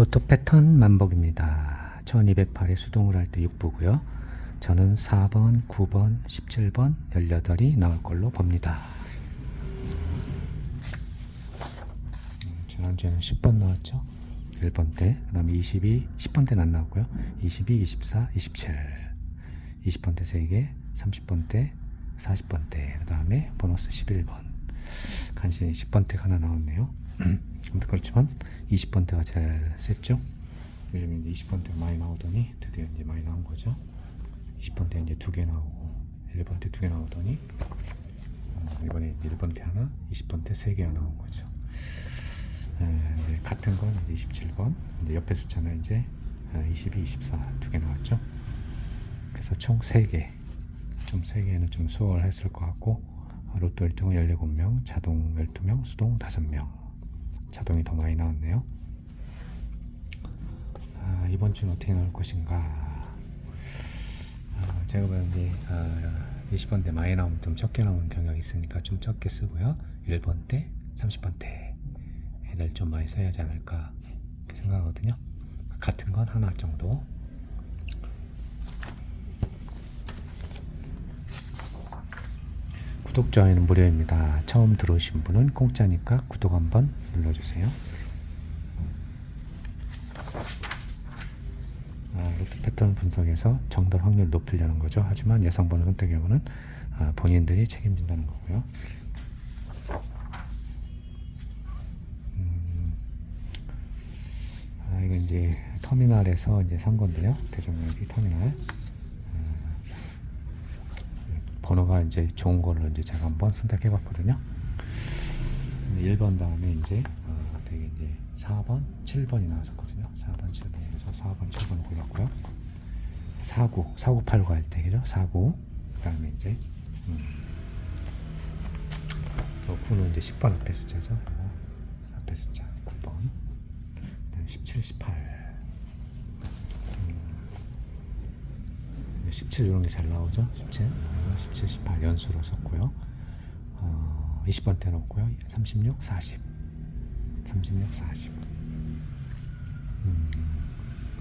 로또 패턴 만복입니다. 1208에 수동을 할 때 6부고요. 저는 4번, 9번, 17번, 18이 나올 걸로 봅니다. 음, 지난주에는 10번 나왔죠. 1번 때, 그 다음에 22, 10번 때는 안 나왔고요. 22, 24, 27, 20번 때 3개, 30번 때, 40번 때, 그 다음에 보너스 11번. 간신히 10번 때가 하나 나왔네요. 아무튼 그렇지만 20번 때가 제일 셌죠. 요즘 이제 20번 때 많이 나오더니 드디어 이제 많이 나온 거죠. 20번 때 이제 두 개 나오고 1번 때두개 나오더니 어, 이번에 1번 때 하나, 20번 때세 개가 나온 거죠. 에, 이제 같은 건 이제 27번, 이제 옆에 숫자는 이제 22, 24 두 개 나왔죠. 그래서 총 3개. 좀 3개는 좀 수월했을 것 같고 아, 로또 1등은 17명, 자동 12명, 수동 5명. 자동이 더 많이 나왔네요. 아, 이번 주는 어떻게 나올 것인가? 아, 제가 이제 아, 20번 때 많이 나오면 좀 적게 나오는 경향이 있으니까 좀 적게 쓰고요. 1번 때, 30번 때를 좀 많이 써야 하지 않을까 생각하거든요. 같은 건 하나 정도. 구독, 좋아요는 무료입니다. 처음 들어오신 분은 공짜니까 구독 한번 눌러주세요. 아, 로또 패턴 분석에서 정답 확률 높이려는 거죠. 하지만 예상 번호 선택 여부는 아, 본인들이 책임진다는 거고요. 음, 아, 이거 이제 터미널에서 이제 산 건데요. 대전역이 터미널. 번호가 이제 좋은 걸로 이제 제가 한번 선택해 봤거든요. 1번 다음에 이제 어, 되게 이제 4번, 7번이 나왔었거든요. 4번, 7번 그래서 4번, 7번 골랐고요. 49, 4989 할 때, 그죠? 49. 그 다음에 이제, 음. 어, 9는 이제 10번 앞에 숫자죠. 앞에 숫자 9번. 그 다음에 17, 18. 17 이런 게 잘 나오죠. 17, 17, 18 연수로 썼고요. 어, 20번 때 넣었고요. 36, 40. 36, 40. 음,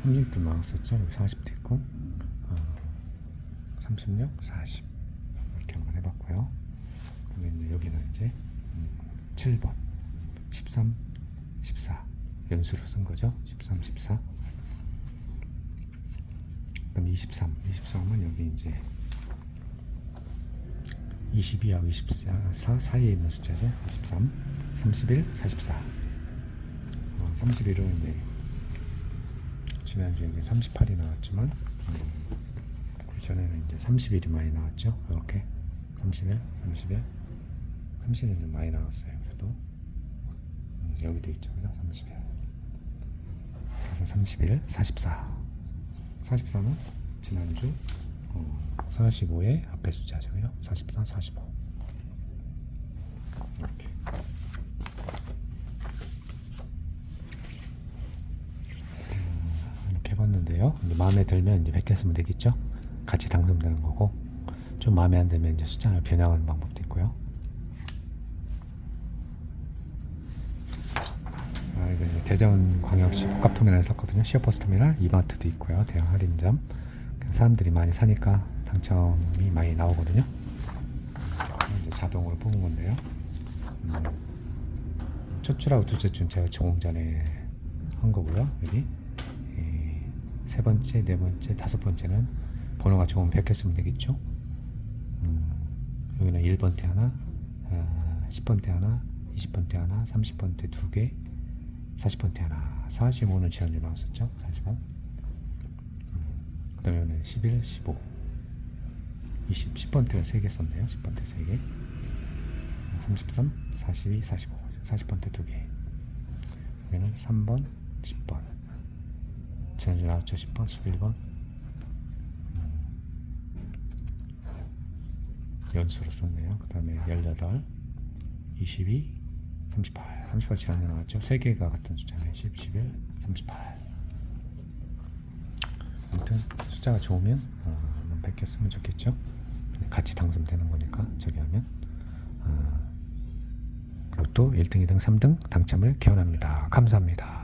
36도 나왔었죠. 여기 40도 있고. 어, 36, 40. 이렇게 한번 해봤고요. 그다음에 이제 여기는 이제 음, 7번, 13, 14 연수로 쓴 거죠. 13, 14. 그럼 23, 23은 여기 이제 22하고 24 사이에 있는 숫자죠. 23, 31, 44. 어, 31은 이제 지난주에 이제 38이 나왔지만 음, 그 전에는 이제 31이 많이 나왔죠. 이렇게 31, 31, 30은 좀 많이 나왔어요. 그래도 음, 여기도 있죠. 그죠? 31. 그래서 31, 44. 44는 지난주 어, 45의 앞에 숫자죠. 그죠? 44, 45. 이렇게. 음, 이렇게 해봤는데요. 이제 마음에 들면 이제 100개 쓰면 되겠죠? 같이 당첨되는 거고. 좀 마음에 안 들면 이제 숫자를 변형하는 방법도 있고요. 이제 대전광역시 복합터미널에 샀거든요. 시어버스 터미널, 이마트도 있고요. 대형 할인점. 사람들이 많이 사니까 당첨이 많이 나오거든요. 이제 자동으로 뽑은 건데요. 음, 첫 줄하고 둘째 줄은 제가 조금 전에 한 거고요. 여기 이, 세 번째, 네 번째, 다섯 번째는 번호가 조금 100개 쓰면 되겠죠. 음, 여기는 1번대 하나, 아, 10번대 하나, 20번대 하나, 30번대 두 개, 40번대 하나 45는 지난주에 나왔었죠? 45그 다음에 오늘 11, 15 20, 10번대가 3개 썼네요. 10번대 3개. 33, 42, 45 40번대 2개. 여기는 3번, 10번. 지난주에 나왔죠? 10번, 11번. 연수로 썼네요. 그 다음에 18, 22, 38 38 지난해 나왔죠? 3개가 같은 숫자네. 10, 11, 38 아무튼 숫자가 좋으면 어, 100개 쓰면 좋겠죠? 같이 당첨되는 거니까 저기 하면. 어, 로또 1등, 2등, 3등 당첨을 기원합니다. 감사합니다